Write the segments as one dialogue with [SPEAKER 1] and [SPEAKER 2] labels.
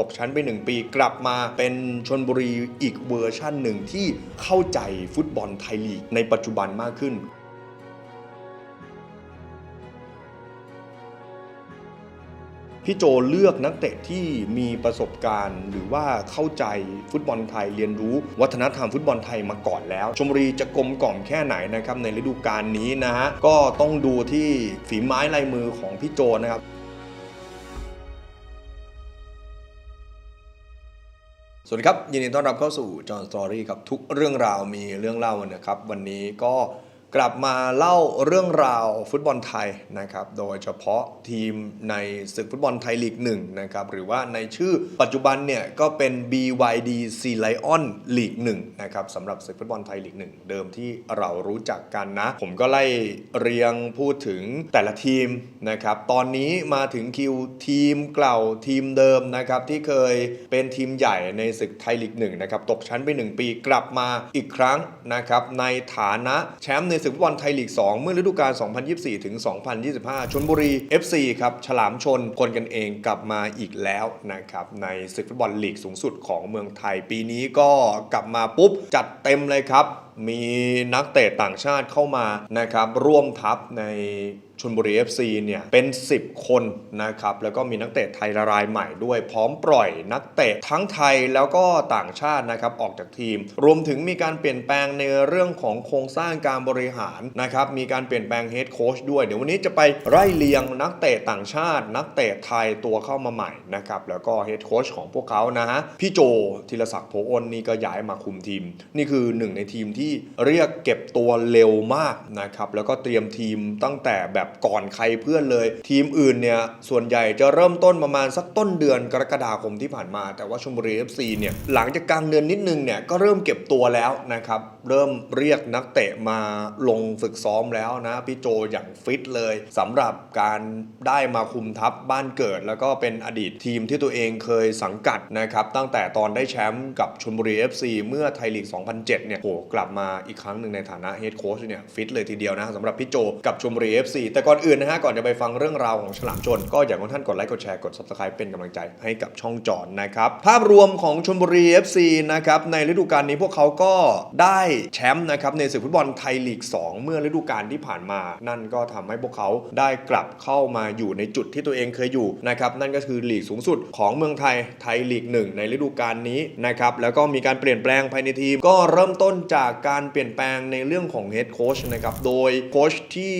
[SPEAKER 1] ตกชั้นไป 1 ปีกลับมาเป็นชนบุรีอีกเวอร์ชั่นหนึ่งที่เข้าใจฟุตบอลไทยลีกในปัจจุบันมากขึ้น พี่โจเลือกนักเตะที่มีประสบการณ์ หรือว่าเข้าใจฟุตบอลไทยเรียนรู้ วัฒนธรรมฟุตบอลไทยมาก่อนแล้ว ชมบุรีจะกลมกล่อมแค่ไหนนะครับในฤดูกาลนี้นะฮะก็ต้องดูที่ฝีไม้ลายมือของพี่โจนะครับ สวัสดีครับ ยินดีต้อนรับเข้าสู่จอห์นสตอรี่ครับ ทุกเรื่องราวมีเรื่องเล่านะครับ วันนี้ก็ กลับมาเล่าเรื่องราวฟุตบอลไทยนะครับ โดยเฉพาะทีมในศึกฟุตบอลไทยลีกหนึ่งนะครับ หรือว่าในชื่อปัจจุบันเนี่ยก็เป็น BYD Sea Lion ลีกหนึ่งนะครับสำหรับศึกฟุตบอลไทยลีกหนึ่งเดิมที่เรารู้จักกันนะ ผมก็ไล่เรียงพูดถึงแต่ละทีมนะครับ ตอนนี้มาถึงคิวทีมเก่าทีมเดิมนะครับที่เคยเป็นทีมใหญ่ในศึกไทยลีกหนึ่งนะครับตกชั้นไป 1 ปีกลับมาอีกครั้งนะครับในฐานะแชมป์ในศึกฟุตบอลไทยลีก 2 เมื่อฤดูกาล 2024 ถึง 2025 ชนบุรี FC ครับ ฉลามชนคนกันเองกลับมาอีกแล้วนะครับในศึกฟุตบอลลีกสูงสุดของเมืองไทยปีนี้ก็กลับมาปุ๊บ จัดเต็มเลยครับมีนักเตะต่างชาติเข้ามานะครับร่วมทัพใน ชนบุรี FC เนี่ยเป็น 10 คนนะครับ แล้วก็มีนักเตะไทยละรายใหม่ด้วย พร้อมปล่อยนักเตะทั้งไทยแล้วก็ต่างชาตินะครับออกจากทีม รวมถึงมีการเปลี่ยนแปลงในเรื่องของโครงสร้างการบริหารนะครับมีการเปลี่ยนแปลงเฮดโค้ชด้วย เดี๋ยววันนี้จะไปไล่เลียงนักเตะต่างชาติ นักเตะไทยตัวเข้ามาใหม่นะครับแล้วก็เฮดโค้ชของพวกเขานะฮะพี่โจธีรศักดิ์โพอ้นนี่ก็ย้ายมาคุมทีม นี่คือหนึ่งในทีมที่เรียกเก็บตัวเร็วมากนะครับแล้วก็เตรียมทีมตั้งแต่แบบก่อนใครเพื่อนเลย ทีมอื่นเนี่ยส่วนใหญ่จะเริ่มต้นประมาณสักต้นเดือนกรกฎาคมที่ผ่านมา แต่ว่าชมบุรี FC เนี่ยหลังจากกลางเดือนนิดนึงเนี่ยก็เริ่มเก็บตัวแล้วนะครับ เริ่มเรียกนักเตะมาลงฝึกซ้อมแล้วนะพี่โจอย่างฟิตเลยสำหรับการได้มาคุมทัพบ้านเกิด แล้วก็เป็นอดีตทีมที่ตัวเองเคยสังกัดนะครับตั้งแต่ตอนได้แชมป์กับชลบุรี FC เมื่อไทยลีก 2007 เนี่ยโหกลับมาอีกครั้งหนึ่งในฐานะเฮดโค้ชเนี่ยฟิตเลยทีเดียวนะสำหรับพี่โจกับชลบุรี FC แต่ก่อนอื่นนะฮะก่อนจะไปฟังเรื่องราวของฉลามชน ก็อยากให้ท่านกดไลค์กดแชร์กด subscribe เป็นกำลังใจให้กับช่องจอนนะครับภาพรวมของชลบุรี FC นะครับในฤดูกาลนี้พวกเขาก็ได้แชมป์นะครับในศึกฟุตบอลไทยลีก 2 เมื่อฤดูกาลที่ผ่านมา นั่นก็ทำให้พวกเขาได้กลับเข้ามาอยู่ในจุดที่ตัวเองเคยอยู่นะครับนั่นก็คือลีกสูงสุดของเมืองไทยไทยลีก 1 ในฤดูกาลนี้นะครับแล้วก็มีการเปลี่ยนแปลงภายในทีม ก็เริ่มต้นจากการเปลี่ยนแปลงในเรื่องของเฮดโค้ชนะครับโดยโค้ชที่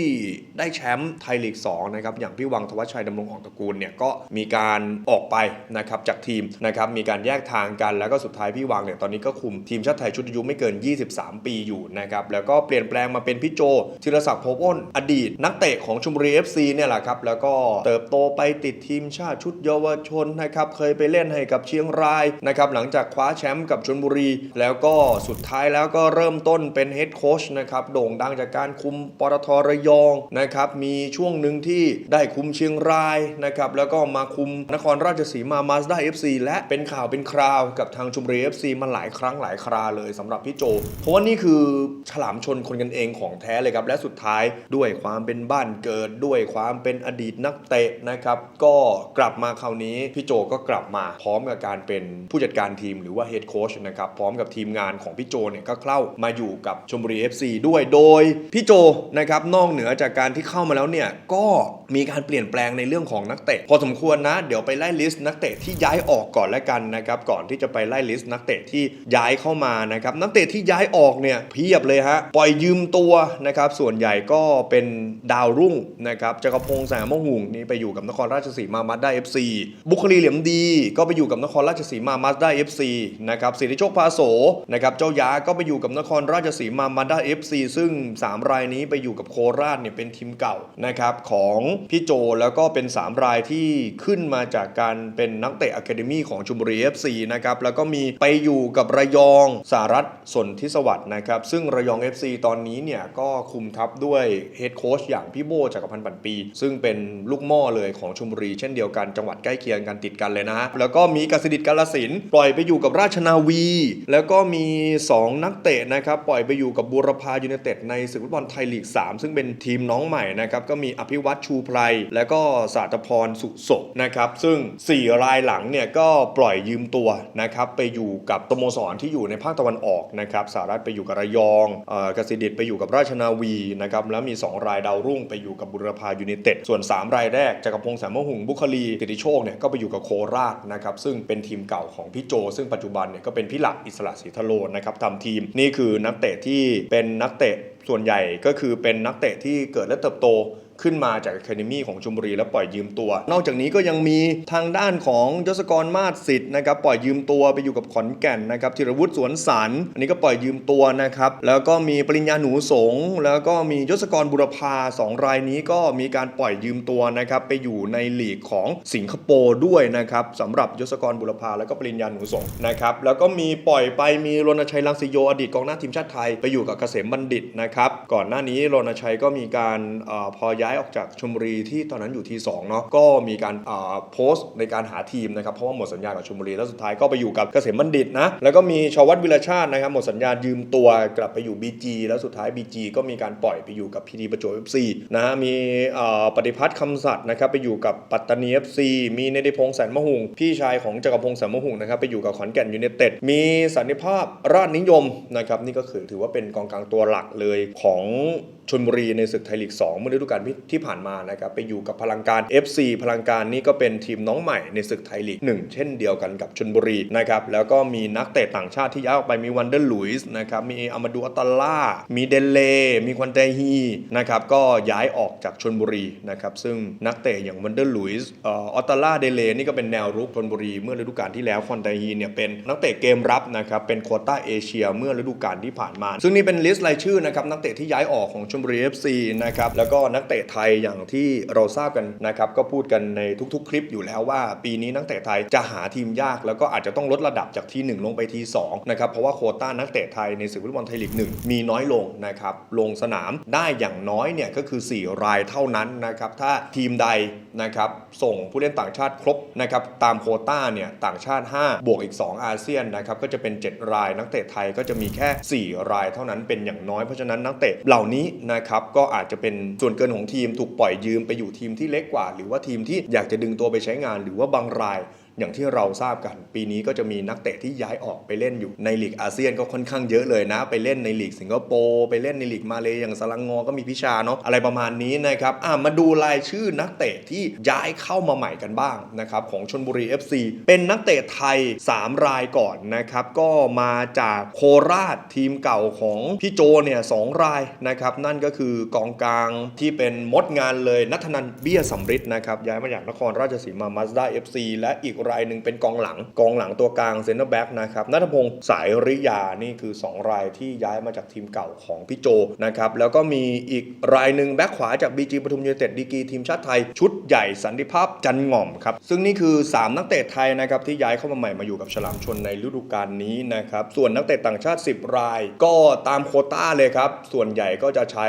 [SPEAKER 1] ได้แชมป์ไทยลีก 2 นะครับอย่างพี่วังธวัชชัยดำรงออกตระกูลเนี่ยก็มีการออกไปนะครับจากทีมนะครับมีการแยกทางกันแล้วก็สุดท้ายพี่วังเนี่ยตอนนี้ก็คุมทีมชาติไทยชุดอายุไม่เกิน 23ปีอยู่นะครับแล้วก็เปลี่ยนแปลงมาเป็นพี่โจธีรศักดิ์โพอ้น อดีต นักเตะของชลบุรี FC เนี่ยแหละครับแล้วก็เติบโตไปติดทีมชาติชุดเยาวชนนะครับเคยไปเล่นให้กับเชียงรายนะครับหลังจากคว้าแชมป์กับชลบุรี แล้วก็สุดท้ายแล้วก็เริ่มต้นเป็นเฮดโค้ชนะครับโด่งดังจากการคุมปตทระยองนะครับมีช่วงหนึ่งที่ได้คุมเชียงรายนะครับแล้วก็มาคุมนครราชสีมามาสด้า FC และเป็นข่าวเป็นคราวกับทางชลบุรี FC มาหลายครั้งหลายคราเลยสำหรับพี่โจเพราะว่านี่คือฉลามชนคนกันเองของแท้เลยครับ และสุดท้ายด้วยความเป็นบ้านเกิด ด้วยความเป็นอดีตนักเตะนะครับ ก็กลับมาคราวนี้ พี่โจก็กลับมาพร้อมกับการเป็นผู้จัดการทีมหรือว่าเฮดโค้ชนะครับ พร้อมกับทีมงานของพี่โจเนี่ยก็เข้ามาอยู่กับชลบุรี FC ด้วยโดยพี่โจนะครับนอกเหนือจากการที่เข้ามาแล้วเนี่ยก็มีการเปลี่ยนแปลงในเรื่องของนักเตะ พอสมควรนะ เดี๋ยวไปไล่ลิสต์นักเตะที่ย้ายออกก่อนแล้วกันนะครับก่อนที่จะไปไล่ลิสต์นักเตะที่ย้ายเข้ามานะครับนักเตะที่ย้ายออกเนี่ยเพียบเลยฮะ ปล่อยยืมตัวนะครับ ส่วนใหญ่ก็เป็นดาวรุ่งนะครับจักรพงษ์แสงมะหุงนี่ไปอยู่กับนครราชสีมามาสด้ FC บุคลีเหลี่ยมดี ก็ไปอยู่กับนครราชสีมามาสด้ FC นะครับสิทธิโชคพาโสนะครับเจ้ายาก็ไปอยู่กับนครราชสีมามาด้ FC ซึ่ง 3 รายนี้ไปอยู่กับโคราชเนี่ยเป็นทีมเก่านะครับของพี่โจแล้วก็เป็น 3 รายที่ขึ้นมาจากการเป็นนักเตะอะคาเดมี่ของชลบุรี FC นะครับแล้วก็มีไปอยู่กับระยองสารัตสนทิสวัสดิ์นะครับ ซึ่งระยอง FC ตอนนี้เนี่ยก็คุมทัพด้วยเฮดโค้ชอย่างพี่โบจักรพันธ์ปันปี ซึ่งเป็นลูกหม่อเลยของชลบุรีเช่นเดียวกันจังหวัดใกล้เคียงกันติดกันเลยนะฮะแล้วก็มีกสิดิตกาลสินปล่อยไปอยู่กับราชนาวี แล้วก็มี 2 นักเตะนะครับปล่อยไปอยู่กับบูรพายูไนเต็ดในศึกฟุตบอลไทยลีก 3 ซึ่งเป็นทีมน้องใหม่นะครับก็มีอภิวัตชูไพรและก็สาตพรสุศกนะครับซึ่ง 4 รายหลังเนี่ยก็ปล่อยยืมตัวนะครับไปอยู่กับสโมสรที่อยู่ในภาคตะวันออกนะครับสารัฐไปอยู่กับระยองเอ่อกสิดิตไปอยู่กับราชนาวีนะครับแล้วมี 2 รายดาวรุ่งไปอยู่กับบุรพายูเนเต็ดส่วน 3 รายแรกจักรพงษ์สามหุงบุคลีกิติโชคเนี่ยก็ไปอยู่กับโคราชนะครับซึ่งเป็นทีมเก่าของพี่โจ ซึ่งปัจจุบันเนี่ยก็เป็นพี่หลักอิสระศรีทะโลนะครับทำทีมนี่คือนักเตะที่เป็นนักเตะส่วนใหญ่ก็คือเป็นนักเตะที่เกิดและเติบโต ขึ้นมาจากอะคาเดมี่ของชมบุรีแล้วปล่อยยืมตัว นอกจากนี้ก็ยังมีทางด้านของยศกรมาศสิทธิ์นะครับปล่อยยืมตัวไปอยู่กับขอนแก่นนะครับธีรวุฒิสวนสันอันนี้ก็ปล่อยยืมตัวนะครับแล้วก็มีปริญญาหนูสงแล้วก็มียศกรบุรพาสองรายนี้ก็มีการปล่อยยืมตัวนะครับไปอยู่ในหลีกของสิงคโปร์ด้วยนะครับสำหรับยศกรบุรพาแล้วก็ปริญญาหนูสงนะครับแล้วก็มีปล่อยไปมีรณชัยลังสิโยอดีตกองหน้าทีมชาติไทยไปอยู่กับเกษมบัณฑิตนะครับก่อนหน้านี้รณชัยก็มีการเออพอยายออกจากชลบุรีที่ตอนนั้นอยู่ที2เนาะก็มีการโพสต์ในการหาทีมนะครับเพราะว่าหมดสัญญากับชลบุรีแล้วสุดท้ายก็ไปอยู่กับเกษมบัณฑิตนะแล้วก็มีชวัตวิรชาตินะครับหมดสัญญายืมตัวกลับไปอยู่ BG แล้วสุดท้าย BG ก็มีการปล่อยไปอยู่กับพีดีประจวบ FC นะฮะมีปฏิพัฒน์คำสัตย์นะครับไปอยู่กับปัตตานี FC มีเนติพงษ์แสนมะหุงพี่ชายของจักรพงษ์แสนมะหุงนะครับไปอยู่กับขอนแก่นยูไนเต็ดมีสันนิภาพราชนิยมนะครับนี่ก็คือถือว่าเป็นกองกลางตัวหลักเลยของ ชนบุรีในศึกไทยลีก 2 เมื่อฤดูกาลที่ผ่านมานะครับไปอยู่กับพลังการ FC พลังการนี่ก็เป็นทีมน้องใหม่ในศึกไทยลีก 1 เช่นเดียวกันกับชนบุรีนะครับแล้วก็มีนักเตะต่างชาติที่ย้ายออกไปมีวันเดอร์ลุยส์นะครับมีอามาดูอัตตาล่า มีเดเล มีควันเตฮีนะครับก็ย้ายออกจากชนบุรีนะครับซึ่งนักเตะอย่างวันเดอร์ลุยส์อัตตาล่าเดเลนี่ก็เป็นแนวรุกชนบุรี เมื่อฤดูกาลที่แล้วควันเตฮีเนี่ยเป็นนักเตะเกมรับนะครับเป็นโควต้าเอเชียเมื่อฤดูกาลที่ผ่านมา ซึ่งนี่เป็นลิสต์รายชื่อนะครับนักเตะที่ย้ายออกของลบุรี FC นะครับแล้วก็นักเตะไทยอย่างที่เราทราบกันนะครับก็พูดกันในทุกๆ คลิปอยู่แล้วว่า ปีนี้นักเตะไทยจะหาทีมยากแล้วก็อาจจะต้องลดระดับจากทีหนึ่1 ลงไปที2นะครับเพราะว่าโคต้านักเตะไทยในศึกฟุตบอลไทยลีก1มีน้อยลงนะครับลงสนามได้อย่างน้อยเนี่ยก็คือ 4 รายเท่านั้นนะครับถ้าทีมใดนะครับส่งผู้เล่นต่างชาติครบนะครับตามโคต้าเนี่ยต่างชาติ 5 บวกอีก 2 อาเซียนนะครับก็จะเป็น 7 รายนักเตะไทยก็จะมีแค่ 4 รายเท่านั้นเป็นอย่างน้อยเพราะฉะนั้นนักเตะเหล่านี้นะครับก็อาจจะเป็นส่วนเกินของทีมถูกปล่อยยืมไปอยู่ทีมที่เล็กกว่า หรือว่าทีมที่อยากจะดึงตัวไปใช้งาน หรือว่าบางราย อย่างที่เราทราบกัน ปีนี้ก็จะมีนักเตะที่ย้ายออกไปเล่นอยู่ในลีกอาเซียนก็ค่อนข้างเยอะเลยนะ ไปเล่นในลีกสิงคโปร์ไปเล่นในลีกมาเลอย่างสลังงอก็มีพิชาเนาะอะไรประมาณนี้นะครับอะมาดูรายชื่อนักเตะที่ย้ายเข้ามาใหม่กันบ้างนะครับของชนบุรี FC เป็นนักเตะไทย 3 รายก่อนนะครับก็มาจากโคราชทีมเก่าของพี่โจเนี่ยสองรายนะครับนั่นก็คือกองกลางที่เป็นมดงานเลยนัทนันเบี้ยสำริดนะครับย้ายมาจากนครราชสีมามาสด้า FC และอีกรายหนึ่งเป็นกองหลัง กองหลังตัวกลางเซนเตอร์แบ็กนะครับนัทพงศ์สายริยานี่คือ 2 รายที่ย้ายมาจากทีมเก่าของพี่โจนะครับแล้วก็มีอีกรายหนึ่งแบ็กขวาจาก BG ปทุมยูไนเต็ดดีกีทีมชาติไทย ชุดใหญ่สันติภาพจันง่อมครับซึ่งนี่คือ 3 นักเตะไทยนะครับที่ย้ายเข้ามาใหม่มาอยู่กับฉลามชนในฤดูกาลนี้นะครับส่วนนักเตะต่างชาติ 10 ราย ก็ตามโคต้าเลยครับส่วนใหญ่ก็จะใช้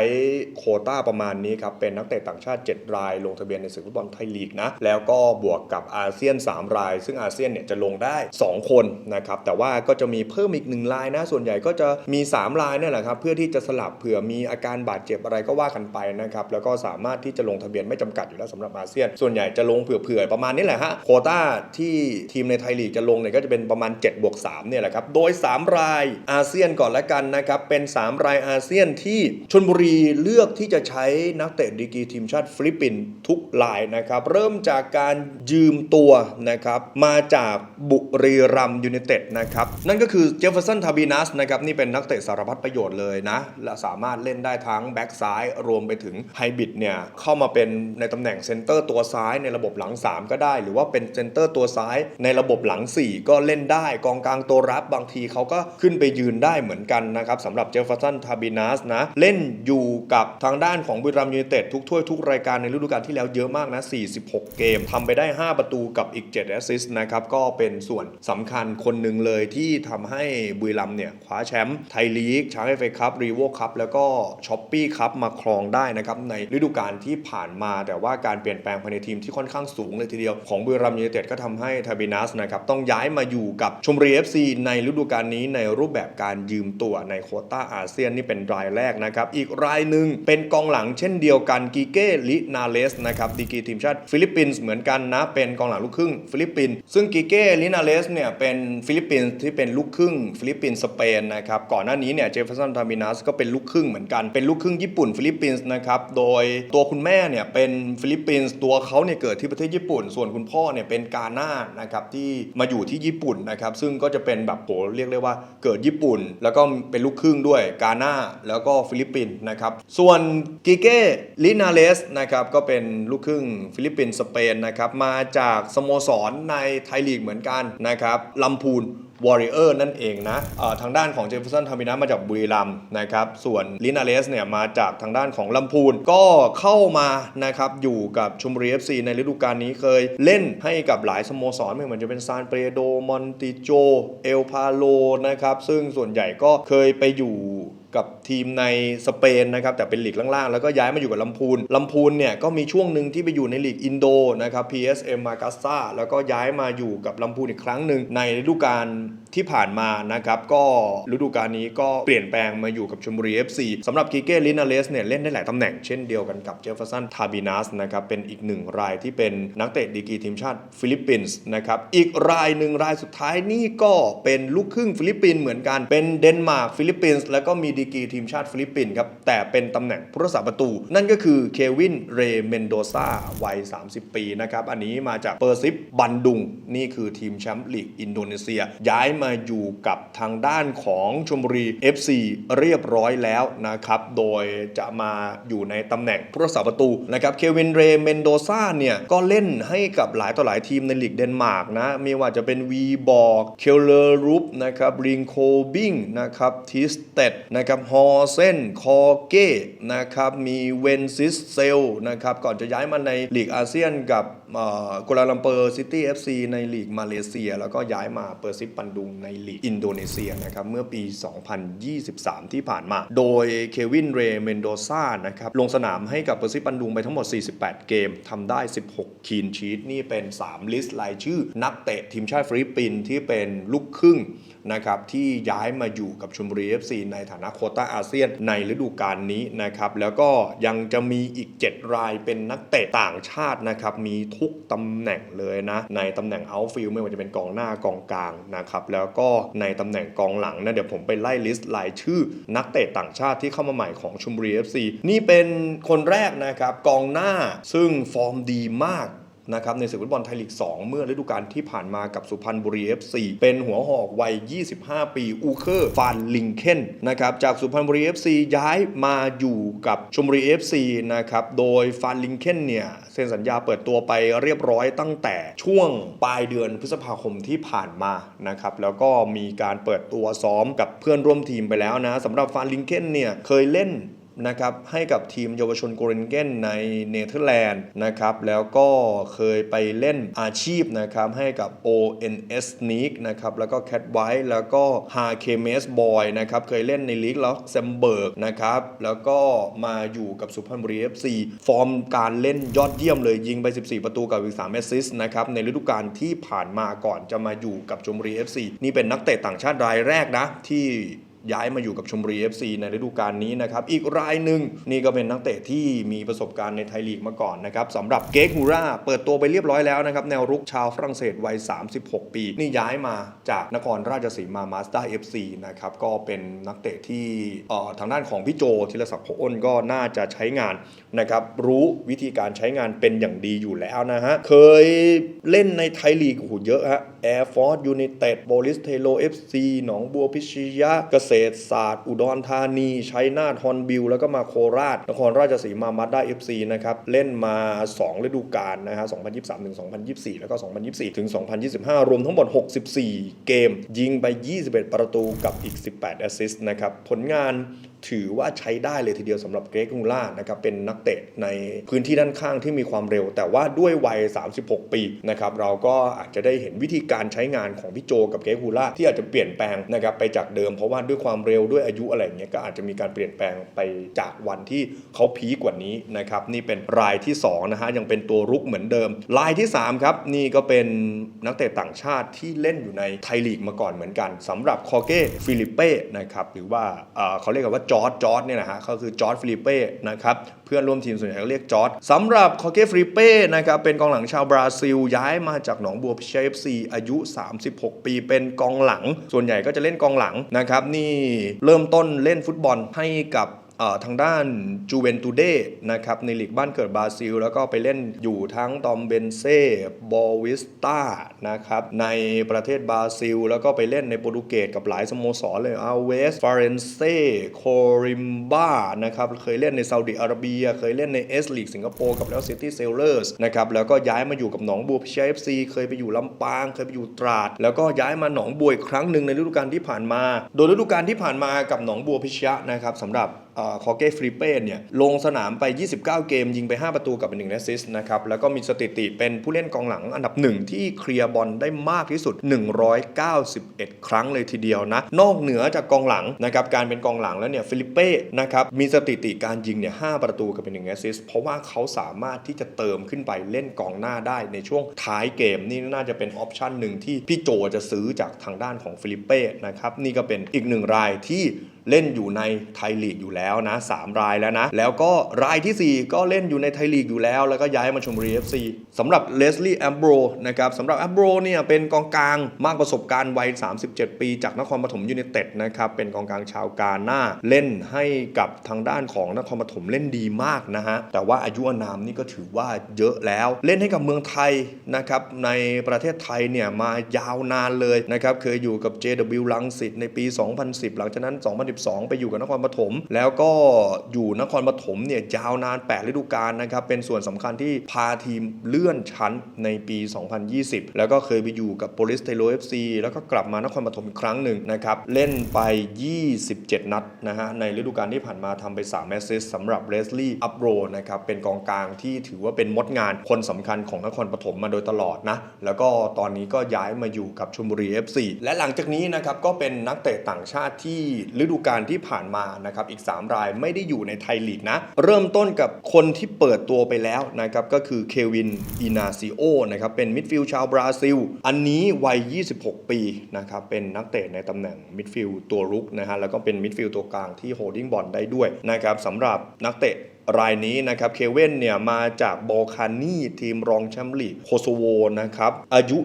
[SPEAKER 1] โคต้าประมาณนี้ครับเป็นนักเตะต่างชาติ 7 ราย ลงทะเบียนในศึกฟุตบอลไทยลีกนะแล้วก็บวกกับอาเซียน 3 รายซึ่งอาเซียนเนี่ยจะลงได้ 2 คนนะครับ แต่ว่าก็จะมีเพิ่มอีก1รายนะ ส่วนใหญ่ก็จะมี3รายเนี่ยแหละครับ เพื่อที่จะสลับเผื่อมีอาการบาดเจ็บอะไรก็ว่ากันไปนะครับ แล้วก็สามารถที่จะลงทะเบียนไม่จำกัดอยู่แล้วสำหรับอาเซียน ส่วนใหญ่จะลงเผื่อๆประมาณนี้แหละฮะ โคต้าที่ทีมในไทยลีกจะลงเนี่ยก็จะเป็นประมาณ7บวก3เนี่ยแหละครับ โดย 3 รายอาเซียนก่อนละกันนะครับ เป็น 3 รายอาเซียนที่ชนบุรีเลือกที่จะใช้นักเตะดีกีทีมชาติฟิลิปปินส์ทุกรายนะครับ เริ่มจากการยืมตัวนะครับมาจากบุรีรัมยูไนเต็ดนะครับนั่นก็คือเจฟเฟอร์สันทาบินัสนะครับนี่เป็นนักเตะสารพัดประโยชน์เลยนะและสามารถเล่นได้ทั้งแบ็กซ้ายรวมไปถึงไฮบิดเนี่ยเข้ามาเป็นในตำแหน่งเซนเตอร์ตัวซ้ายในระบบหลัง 3 ก็ได้ หรือว่าเป็นเซนเตอร์ตัวซ้ายในระบบหลัง 4 ก็เล่นได้กองกลางตัวรับบางทีเขาก็ขึ้นไปยืนได้เหมือนกันนะครับสำหรับเจฟเฟอร์สันทาบินัสนะเล่นอยู่กับทางด้านของบุรีรัมยูไนเต็ดทุกถ้วยทุกรายการในฤดูกาลที่แล้วเยอะมากนะ46 เกมทำไปได้ 5 ประตูกับอีก7แอสสซิสต์นะครับก็เป็นส่วนสำคัญคนหนึ่งเลยที่ทำให้บุรีรัมเนี่ยคว้าแชมป์ไทยลีกช้างเอฟเอคัพรีโวคัพแล้วก็ช้อปปี้คัพมาครองได้นะครับในฤดูกาลที่ผ่านมา แต่ว่าการเปลี่ยนแปลงภายในทีมที่ค่อนข้างสูงเลยทีเดียวของบุรีรัมยูไนเต็ดก็ทำให้ทาบินัสนะครับต้องย้ายมาอยู่กับชมรีเอฟซีในฤดูกาลนี้ในรูปแบบการยืมตัวในโคต้าอาเซียนนี่เป็นรายแรกนะครับอีกรายหนึ่งเป็นกองหลังเช่นเดียวกันกิเก้ลินาเลสนะครับดีกีทีมชาติฟิลิปปินส์เหมือนกันนะเป็นกองหลังลูกครึ่งฟิลิปปินส์ซึ่งกิเก้ลินาเลสเนี่ยเป็นฟิลิปปินส์ที่เป็นลูกครึ่งฟิลิปปินส์สเปนนะครับก่อนหน้านี้เนี่ยเจฟเฟอร์สันทามินัสก็เป็นลูกครึ่งเหมือนกันเป็นลูกครึ่งญี่ปุ่นฟิลิปปินส์นะครับโดยตัวคุณแม่เนี่ยเป็นฟิลิปปินส์ตัวเขาเนี่ยเกิดที่ประเทศญี่ปุ่น ส่วนคุณพ่อเนี่ยเป็นกาหน้านะครับที่มาอยู่ที่ญี่ปุ่นนะครับซึ่งก็จะเป็นแบบโหเรียกได้ว่าเกิดญี่ปุ่น แล้วก็เป็นลูกครึ่งด้วยกาหน้าแล้วก็ฟิลิปปินส์นะครับส่วนกิเก้ลินาเลสนะครับก็เป็นลูกครึ่งฟิลิปปินส์สเปนนะครับมาจากสโมสรในไทยลีกเหมือนกันนะครับลำพูน วอริเออร์นั่นเองนะทางด้านของเจฟเฟอร์สันทามินะมาจากบุรีรัมย์นะครับส่วนลินาเลสเนี่ยมาจากทางด้านของลำพูนก็เข้ามานะครับอยู่กับชมบุรี FC ในฤดูกาลนี้เคยเล่นให้กับหลายสโมสรไม่ว่าจะเป็นซานเปโดมอนติโจเอลพาโลนะครับซึ่งส่วนใหญ่ก็เคยไปอยู่กับทีมในสเปนนะครับแต่เป็นลีกล่างๆ แล้วก็ย้ายมาอยู่กับลำพูนลำพูนเนี่ยก็มีช่วงหนึ่งที่ไปอยู่ในลีกอินโดนะครับ PSM m a g a s a แล้วก็ย้ายมาอยู่กับลำพูนอีกครั้งหนึ่งในฤดูกาล and ที่ผ่านมานะครับก็ฤดูกาลนี้ก็เปลี่ยนแปลงมาอยู่กับชมบุรี FC สำหรับกิเก้ลินาเลสเนี่ยเล่นได้หลายตำแหน่งเช่นเดียวกันกับเจฟเฟอร์สันทาบินัสนะครับเป็นอีกหนึ่งรายที่เป็นนักเตะดีกีทีมชาติฟิลิปปินส์นะครับอีกรายหนึ่งรายสุดท้ายนี่ก็เป็นลูกครึ่งฟิลิปปินส์เหมือนกันเป็นเดนมาร์กฟิลิปปินส์แล้วก็มีดีกีทีมชาติฟิลิปปินส์ครับแต่เป็นตำแหน่งผู้รักษาประตู นั่นก็คือเควินเรเมนโดซาวัย 30 ปีนะครับอันนี้มาจากเปอร์ซิปบันดุงนี่คือทีมแชมป์ลีกอินโดนีเซีย ย้ายมาอยู่กับทางด้านของชมบุรี FC เรียบร้อยแล้วนะครับ โดยจะมาอยู่ในตำแหน่งผู้รักษาประตูนะครับ เควินเรเมนโดซาเนี่ยก็เล่นให้กับหลายต่อหลายทีมในลีกเดนมาร์กนะ ไม่ว่าจะเป็นวีบอกเคลเลอร์รูปนะครับริงโคบิงนะครับทิสเต็ดนะครับฮอเซนคอเก้นะครับมีเวนซิสเซลนะครับก่อนจะย้ายมาในลีกอาเซียนกับกัวลาลัมเปอร์ซิตี้ FC ในลีกมาเลเซีย แล้วก็ย้ายมาเปอร์ซิปปันดุงในลีกอินโดนีเซียนะครับเมื่อปี 2023 ที่ผ่านมา โดยเควินเรเมนโดซานะครับลงสนามให้กับเปอร์ซิปันดุงไปทั้งหมด 48 เกมทำได้ 16 คีนชีตนี่เป็น 3 ลิสต์รายชื่อ นักเตะทีมชาติฟิลิปปินส์ที่เป็นลูกครึ่ง นะครับที่ย้ายมาอยู่กับชลบุรี FC ในฐานะโคต้าอาเซียนในฤดูกาลนี้นะครับแล้วก็ยังจะมีอีก 7 รายเป็นนักเตะต่างชาตินะครับมีทุกตำแหน่งเลยนะในตำแหน่งเอาฟิลไม่ว่าจะเป็นกองหน้ากองกลางนะครับแล้วก็ในตำแหน่งกองหลังนะเดี๋ยวผมไปไล่ลิสต์รายชื่อ นักเตะต่างชาติที่เข้ามาใหม่ของชลบุรี FC นี่เป็นคนแรกนะครับกองหน้าซึ่งฟอร์มดีมาก นะครับในศึกฟุตบอลไทยลีก 2 เมื่อฤดูกาลที่ผ่านมากับสุพรรณบุรี FC เป็นหัวหอกวัย 25 ปี อูเคอร์ฟานลิงเคนนะครับจากสุพรรณบุรี FC ย้ายมาอยู่กับชมบุรี FC นะครับโดยฟานลิงเคนเนี่ยเซ็นสัญญาเปิดตัวไปเรียบร้อยตั้งแต่ช่วงปลายเดือนพฤษภาคมที่ผ่านมานะครับแล้วก็มีการเปิดตัวซ้อมกับเพื่อนร่วมทีมไปแล้วนะสำหรับฟานลิงเคนเนี่ยเคยเล่น นะครับให้กับทีมเยาวชนโกเรนเกนในเนเธอร์แลนด์นะครับแล้วก็เคยไปเล่นอาชีพนะครับให้กับ ONS n e a k นะครับแล้วก็ Cat White แล้วก็ h a k e m e s Boy นะครับเคยเล่นในลีกล็อกเซมเบิร์กนะครับแล้วก็มาอยู่กับสุพรรณบุรี FC ฟอร์มการเล่นยอดเยี่ยมเลยยิงไป 14 ประตูกับอีก3แอสซิสต์นะครับในฤดูกาลที่ผ่านมาก่อนจะมาอยู่กับชมบุรี FC นี่เป็นนักเตะต่างชาติรายแรกนะที่ ย้ายมาอยู่กับชมบุรี FC ในฤดูกาลนี้นะครับ อีกรายหนึ่งนี่ก็เป็นนักเตะที่มีประสบการณ์ในไทยลีกมาก่อนนะครับสำหรับเกกฮูราเปิดตัวไปเรียบร้อยแล้วนะครับ แนวรุกชาวฝรั่งเศสวัย 36 ปี นี่ย้ายมาจากนครราชสีมามาสด้า FC นะครับ ก็เป็นนักเตะที่ทางด้านของพี่โจธีรศักดิ์โพอ้นก็น่าจะใช้งานนะครับ รู้วิธีการใช้งานเป็นอย่างดีอยู่แล้วนะฮะ เคยเล่นในไทยลีกโอ้โหเยอะฮะ Air Force United โบลิสเทโล FC หนองบัวพิชยะเกษษศาสตร์ อุดรธานี ชัยนาทฮอนบิลแล้วก็มาโคราช นครราชสีมามาด้าเอฟซีนะครับเล่นมา 2 ฤดูกาลนะฮะ 2023 ถึง 2024 แล้วก็ 2024 ถึง 2025 รวมทั้งหมด 64 เกม ยิงไป 21 ประตูกับอีก 18 แอสซิสต์นะครับ ผลงานถือว่าใช้ได้เลยทีเดียวสำหรับเกรกมูล่านะครับเป็นนักเตะในพื้นที่ด้านข้างที่มีความเร็ว แต่ว่าด้วยวัย 36 ปีนะครับเราก็อาจจะได้เห็นวิธีการใช้งานของพี่โจกับเกรกมูล่าที่อาจจะเปลี่ยนแปลงนะครับไปจากเดิมเพราะว่าด้วยความเร็วด้วยอายุอะไรเงี้ยก็อาจจะมีการเปลี่ยนแปลงไปจากวันที่เขาพีกว่านี้นะครับนี่เป็นรายที่สองนะฮะยังเป็นตัวรุกเหมือนเดิม รายที่สามครับ นี่ก็เป็นนักเตะต่างชาติที่เล่นอยู่ในไทยลีกมาก่อนเหมือนกันสำหรับคอเก้ฟิลิปเป้นะครับหรือว่าเขาเรียกกันว่าจอร์ดจอร์ดเนี่ยนะฮะเขาคือจอร์ดฟิลิปเป้นะครับเพื่อนร่วมทีมส่วนใหญ่ก็เรียกจอร์ดสำหรับคอเก้ฟิลิเป้นะครับเป็นกองหลังชาวบราซิลย้ายมาจากหนองบัวพิชัยเอฟซีอายุ 36 ปีเป็นกองหลัง ส่วนใหญ่ก็จะเล่นกองหลังนะครับนี่เริ่มต้นเล่นฟุตบอลให้กับ ทางด้านจูเวนตูเดนะครับในลีกบ้านเกิดบราซิล แล้วก็ไปเล่นอยู่ทั้งตอมเบนเซ่บอวิสตานะครับในประเทศบราซิล แล้วก็ไปเล่นในโปรตุเกสกับหลายสโมสรเลยอาเวสฟาเรนเซ่โคริมบานะครับเคยเล่นในซาอุดิอาระเบีย เคยเล่นในเอสลีกสิงคโปร์กับแล้วซิตี้เซลเลอร์สนะครับแล้วก็ย้ายมาอยู่กับหนองบัวพิชัยเอฟซีเคยไปอยู่ลำปาง เคยไปอยู่ตราด แล้วก็ย้ายมาหนองบัวอีกครั้งหนึ่งในฤดูกาลที่ผ่านมา โดยฤดูกาลที่ผ่านมากับหนองบัวพิชยะนะครับสำหรับ คอเก้ฟริเป้เนี่ยลงสนามไป 29 เกม ยิงไป 5 ประตูกับ1แอสซิสต์นะครับ แล้วก็มีสถิติเป็นผู้เล่นกองหลังอันดับหนึ่งที่เคลียร์บอลได้มากที่สุด 191 ครั้งเลยทีเดียวนะ นอกเหนือจากกองหลังนะครับการเป็นกองหลังแล้วเนี่ยฟิลิปเป้นะครับมีสถิติการยิงเนี่ย5ประตูกับ1แอสซิสต์เพราะว่าเขาสามารถที่จะเติมขึ้นไปเล่นกองหน้าได้ในช่วงท้ายเกมนี่น่าจะเป็นออปชั่นหนึ่งที่พี่โจจะซื้อจากทางด้านของฟิลิปเป้นะครับนี่ก็เป็นอีกหนึ่งรายที่ เล่นอยู่ในไทยลีกอยู่แล้วนะ3รายแล้วนะ แล้วก็รายทีสี่ 4 ก็เล่นอยู่ในไทยลีกอยู่แล้ว แล้วก็ย้ายมาชมบุรี FC สำหรับเลสลี่แอมโบรนะครับสำหรับแอมโบรเนี่ยเป็นกองกลางมากประสบการณ์วัย 37 ปีจากนครปฐมยูไนเต็ดนะครับเป็นกองกลางชาวกาหน้าเล่นให้กับทางด้านของนครปฐมเล่นดีมากนะฮะแต่ว่าอายุอานามนี่ก็ถือว่าเยอะแล้ว เล่นให้กับเมืองไทยนะครับในประเทศไทยเนี่ยมายาวนานเลยนะครับเคยอยู่กับ JW ลังสิตในปี 2010 หลังจากนั้น12 ไปอยู่กับนครปฐมแล้วก็อยู่นครปฐมเนี่ยยาวนาน 8 ฤดูกาลนะครับเป็นส่วนสำคัญที่พาทีมเลื่อนชั้นในปี 2020 แล้วก็เคยไปอยู่กับโปลิสเทโล FC แล้วก็กลับมานครปฐมอีกครั้งหนึ่งนะครับเล่นไป 27 นัดนะฮะในฤดูกาลที่ผ่านมาทำไป3แมสซิสสำหรับเลสลี่อัพโรนะครับเป็นกองกลางที่ถือว่าเป็นมดงานคนสำคัญของนครปฐมมาโดยตลอดนะแล้วก็ตอนนี้ก็ย้ายมาอยู่กับชลบุรี FC และหลังจากนี้นะครับก็เป็นนักเตะต่างชาติที่ฤดูกาลที่ผ่านมานะครับอีก 3 รายไม่ได้อยู่ในไทยลีกนะ เริ่มต้นกับคนที่เปิดตัวไปแล้วนะครับก็คือเควินอินาซิโอนะครับเป็นมิดฟิลด์ชาวบราซิล อันนี้วัย 26 ปีนะครับเป็นนักเตะในตำแหน่งมิดฟิลด์ตัวรุกนะฮะแล้วก็เป็นมิดฟิลด์ตัวกลางที่โฮดดิ้งบอลได้ด้วยนะครับสำหรับนักเตะ รายนี้นะครับเคเว่นเนี่ยมาจากบอลคานีทีมรองแชมป์ลีกโคโซโวนะครับอายุ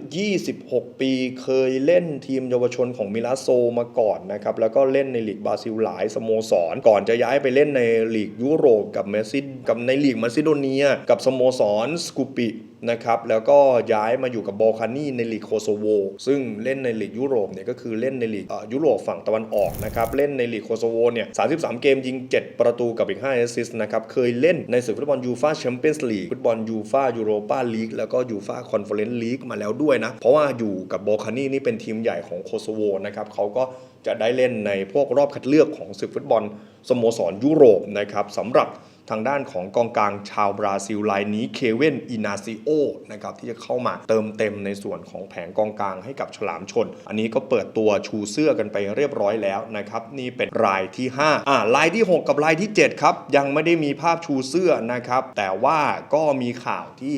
[SPEAKER 1] 26 ปีเคยเล่นทีมเยาวชนของมิลาโซมาก่อนนะครับแล้วก็เล่นในลีกบราซิลหลายสโมสร ก่อนจะย้ายไปเล่นในลีกยุโรปกับเมซิดกับในลีกมาซิโดเนีย กับสโมสรสกูปิ นะครับแล้วก็ย้ายมาอยู่กับบอลคานีในลีกโคโซโวซึ่งเล่นในลีกยุโรปเนี่ยก็คือเล่นในลีกยุโรปฝั่งตะวันออกนะครับเล่นในลีกโคโซโวเนี่ย33 เกมยิง 7 ประตูกับอีก5แอสซิสต์นะครับเคยเล่นในศึกฟุตบอลยูฟาแชมเปี้ยนส์ลีกฟุตบอลยูฟายูโรปาลีกแล้วก็ยูฟาคอนเฟอเรนซ์ลีกมาแล้วด้วยนะเพราะว่าอยู่กับบอลคานีนี่เป็นทีมใหญ่ของโคโซโวนะครับเขาก็จะได้เล่นในพวกรอบคัดเลือกของศึกฟุตบอลสโมสรยุโรปนะครับสำหรับ ทางด้านของกองกลางชาวบราซิลรายนี้เคเวนอินาซิโอนะครับที่จะเข้ามาเติมเต็มในส่วนของแผงกองกลางให้กับฉลามชน อันนี้ก็เปิดตัวชูเสื้อกันไปเรียบร้อยแล้วนะครับนี่เป็นรายที่ 5อ่ารายที่ 6 กับรายที่ 7 ครับ ยังไม่ได้มีภาพชูเสื้อนะครับ แต่ว่าก็มีข่าวที่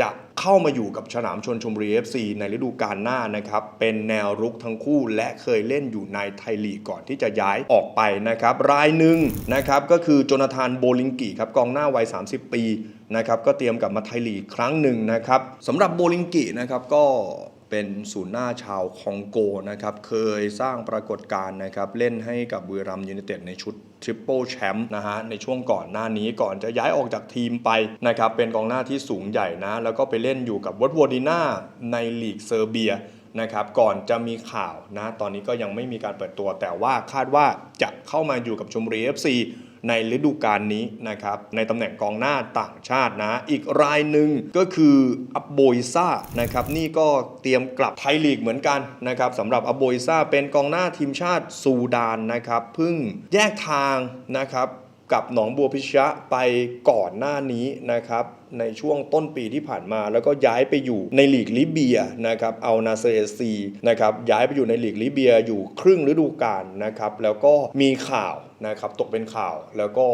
[SPEAKER 1] จะเข้ามาอยู่กับฉลามชนชมบุรี FC ในฤดูกาลหน้านะครับ เป็นแนวรุกทั้งคู่และเคยเล่นอยู่ในไทยลีกก่อนที่จะย้ายออกไปนะครับ รายหนึ่งนะครับก็คือโจนาธานโบลิงกิครับกองหน้าวัย 30 ปีนะครับก็เตรียมกลับมาไทยลีกครั้งหนึ่งนะครับสำหรับโบลิงกินะครับก็เป็นศูนย์หน้าชาวคองโกนะครับเคยสร้างปรากฏการณ์นะครับเล่นให้กับบุรีรัมย์ยูไนเต็ดในชุด ทริปเปิลแชมป์นะฮะในช่วงก่อนหน้านี้ก่อนจะย้ายออกจากทีมไปนะครับเป็นกองหน้าที่สูงใหญ่นะ แล้วก็ไปเล่นอยู่กับวัตวอร์ดิน่าในลีกเซอร์เบียนะครับก่อนจะมีข่าวนะ ตอนนี้ก็ยังไม่มีการเปิดตัว แต่ว่าคาดว่าจะเข้ามาอยู่กับชมบุรี FC ในฤดูกาลนี้นะครับในตำแหน่งกองหน้าต่างชาตินะ อีกรายหนึ่งก็คืออับโบยซ่านะครับนี่ก็เตรียมกลับไทยลีกเหมือนกันนะครับสำหรับอับโบยซ่าเป็นกองหน้าทีมชาติซูดานนะครับเพิ่งแยกทางนะครับกับหนองบัวพิชยะไปก่อนหน้านี้นะครับในช่วงต้นปีที่ผ่านมา แล้วก็ย้ายไปอยู่ในลีกลิเบียนะครับเอานาเซเซีนะครับย้ายไปอยู่ในลีกลิเบียอยู่ครึ่งฤดูกาลนะครับแล้วก็มีข่าวนะครับตกเป็นข่าว แล้วก็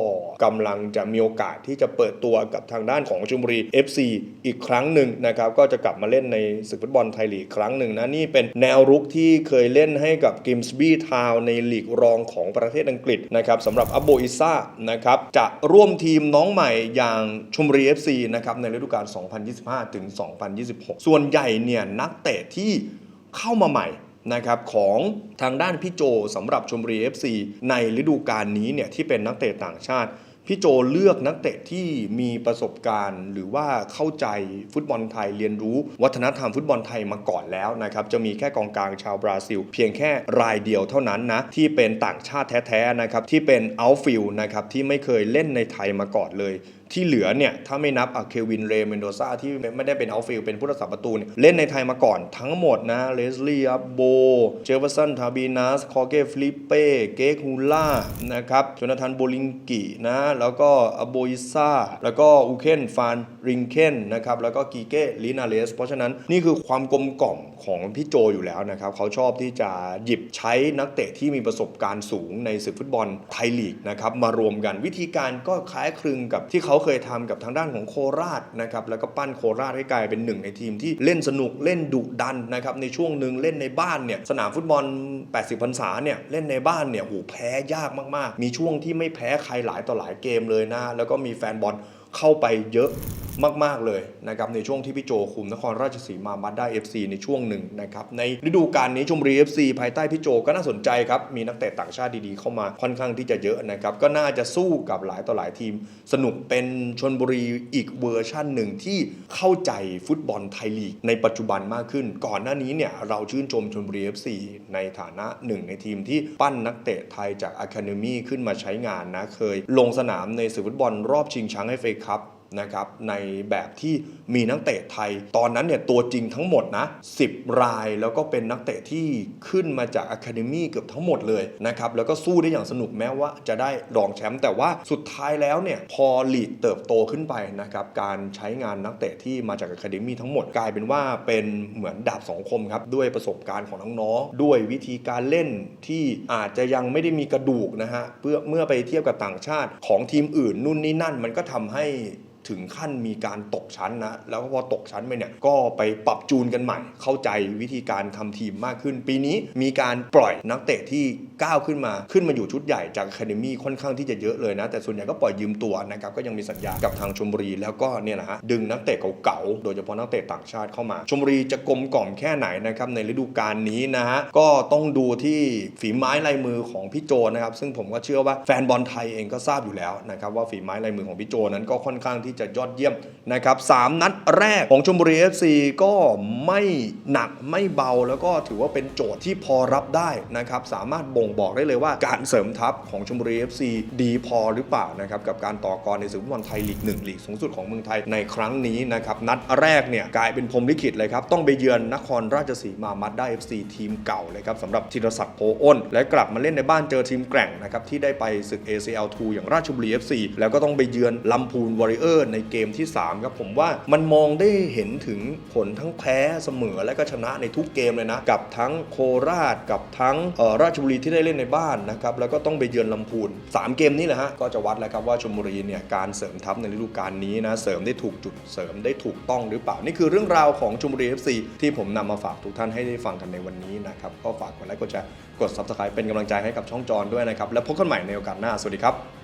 [SPEAKER 1] กำลังจะมีโอกาสที่จะเปิดตัวกับทางด้านของชลบุรี FC อีกครั้งหนึ่งนะครับก็จะกลับมาเล่นในศึกฟุตบอลไทยลีกครั้งหนึ่งนะนี่เป็นแนวรุกที่เคยเล่นให้กับกิมส์บี้ทาวในลีกรองของประเทศอังกฤษนะครับสำหรับอับโบอิซ่านะครับจะร่วมทีมน้องใหม่อย่างชมบุรี FC นะครับในฤดูกาล 2025 ถึง 2026 ส่วนใหญ่เนี่ยนักเตะที่เข้ามาใหม่ นะครับของทางด้านพี่โจสำหรับชมบุรี FC ในฤดูกาลนี้เนี่ยที่เป็นนักเตะต่างชาติพี่โจเลือกนักเตะที่มีประสบการณ์ หรือว่าเข้าใจฟุตบอลไทยเรียนรู้ วัฒนธรรมฟุตบอลไทยมาก่อนแล้วนะครับจะมีแค่กองกลางชาวบราซิล เพียงแค่รายเดียวเท่านั้นนะที่เป็นต่างชาติแท้ๆนะครับที่เป็นอัลฟิลนะครับที่ไม่เคยเล่นในไทยมาก่อนเลย ที่เหลือเนี่ยถ้าไม่นับอะเควินเรเมนโดซาที่ไม่ได้เป็นอัลฟิลเป็นผู้รักษาประตูเนี่ยเล่นในไทยมาก่อนทั้งหมดนะเลสลี่อับโบเจฟเฟอร์สันทาบีนัสคอเกฟลิปเป้เกกฮูล่านะครับโจนาธานโบลิงกินะแล้วก็อโบอิซาแล้วก็อูเคนฟานริงเคนนะครับแล้วก็กีเก้ลินาเลสเพราะฉะนั้นนี่คือความกลมกล่อมของพี่โจอยู่แล้วนะครับเขาชอบที่จะหยิบใช้นักเตะที่มีประสบการณ์สูงในศึกฟุตบอลไทยลีกนะครับมารวมกันวิธีการก็คล้ายคลึงกับที่เขาเคยทำกับทางด้านของโคราชนะครับแล้วก็ปั้นโคราชให้กลายเป็นหนึ่งในทีมที่เล่นสนุกเล่นดุดันนะครับในช่วงหนึ่งเล่นในบ้านเนี่ยสนามฟุตบอล 80พรรษาเนี่ยเล่นในบ้านเนี่ยโหแพ้ยากมากๆ มีช่วงที่ไม่แพ้ใครหลายต่อหลายเกมเลยนะแล้วก็มีแฟนบอล เข้าไปเยอะมาก ๆ เลยนะครับในช่วงที่พี่โจคุมนครราชสีมามาได้ FC ในช่วงหนึ่งนะครับในฤดูกาลนี้ชมบุรี FC ภายใต้พี่โจก็น่าสนใจครับมีนักเตะต่างชาติดีๆ เข้ามาค่อนข้างที่จะเยอะนะครับก็น่าจะสู้กับหลายต่อหลายทีม สนุกเป็นชนบุรีอีกเวอร์ชั่นหนึ่งที่เข้าใจฟุตบอลไทยลีกในปัจจุบันมากขึ้น ก่อนหน้านี้เนี่ยเราชื่นชมชนบุรี FC ในฐานะหนึ่งในทีมที่ปั้นนักเตะไทยจากอะคาเดมี่ขึ้นมาใช้งานนะเคย ลงสนามในศึกฟุตบอลรอบชิงชมป์ให้เฟครับ นะครับในแบบที่มีนักเตะไทย ตอนนั้นเนี่ยตัวจริงทั้งหมดนะ 10 รายแล้วก็เป็นนักเตะที่ขึ้นมาจากอะคาเดมี่เกือบทั้งหมดเลยนะครับแล้วก็สู้ได้อย่างสนุกแม้ว่าจะได้รองแชมป์แต่ว่าสุดท้ายแล้วเนี่ยพอลีกเติบโตขึ้นไปนะครับการใช้งานนักเตะที่มาจากอะคาเดมี่ทั้งหมดกลายเป็นว่าเป็นเหมือนดาบสองคมครับด้วยประสบการณ์ของน้องๆด้วยวิธีการเล่นที่อาจจะยังไม่ได้มีกระดูกนะฮะเพื่อเมื่อไปเทียบกับต่างชาติของทีมอื่นนู่นนี่นั่นมันก็ทำให้ ถึงขั้นมีการตกชั้นนะ แล้วพอตกชั้นไปเนี่ยก็ไปปรับจูนกันใหม่ เข้าใจวิธีการทำทีมมากขึ้น ปีนี้มีการปล่อยนักเตะที่ก้าวขึ้นมาขึ้นมาอยู่ชุดใหญ่จากอะคาเดมี่ค่อนข้างที่จะเยอะเลยนะ แต่ส่วนใหญ่ก็ปล่อยยืมตัวนะครับก็ยังมีสัญญากับทางชมบุรีแล้วก็เนี่ยนะฮะดึงนักเตะเก่าๆโดยเฉพาะนักเตะต่างชาติเข้ามา ชมบุรีจะกลมกล่อมแค่ไหนนะครับในฤดูกาลนี้นะฮะก็ต้องดูที่ฝีไม้ลายมือของพี่โจนะครับซึ่งผมก็เชื่อว่าแฟนบอลไทยเองก็ทราบอยู่แล้วนะครับว่าฝีไม้ลายมือของพี่โจนั้นก็ค่อนข้างที่จะยอดเยี่ยมนะครับสามนัดแรกของชมบุรี FC ก็ไม่หนักไม่เบาแล้วก็ถือว่าเป็นโจทย์ที่พอรับได้นะครับสามารถบ่งบอกได้เลยว่าการเสริมทัพของชมบุรี FC ดีพอหรือเปล่านะครับกับการต่อกรในศึกฟุตบอลไทยลีกหนึ่งลีกสูงสุดของเมืองไทยในครั้งนี้นะครับนัดแรกเนี่ยกลายเป็นพรมลิขิตเลยครับต้องไปเยือนนครราชสีมามัดได้ FC ทีมเก่าเลยครับสำหรับธีรศักดิ์โพอ้น และกลับมาเล่นในบ้านเจอทีมแกร่งนะครับที่ได้ไปศึก ACL 2 อย่างราชบุรี FC แล้วก็ต้องไปเยือนลำพูนวอริเออร์ในเกมที่ 3 ครับผมว่ามันมองได้เห็นถึงผลทั้งแพ้เสมอและก็ชนะในทุกเกมเลยนะ กับทั้งโคราชกับทั้งออราชบุรีที่ได้เล่นในบ้านนะครับแล้วก็ต้องไปเยือนลำพูน 3 เกมนี้แหละฮะก็จะวัดแล้วครับว่าชลบุรีเนี่ยการเสริมทัพในฤดูกาลนี้นะเสริมได้ถูกจุดเสริมได้ถูกต้องหรือเปล่านี่คือเรื่องราวของชลบุรี FC ที่ผมนำมาฝากทุกท่านให้ได้ฟังกันในวันนี้นะครับก็ฝากกดไลค์กดแชร์กด subscribe เป็นกำลังใจให้กับช่องจอนด้วยนะครับแล้วพบกันใหม่ในโอกาสหน้าสวัสดีครับ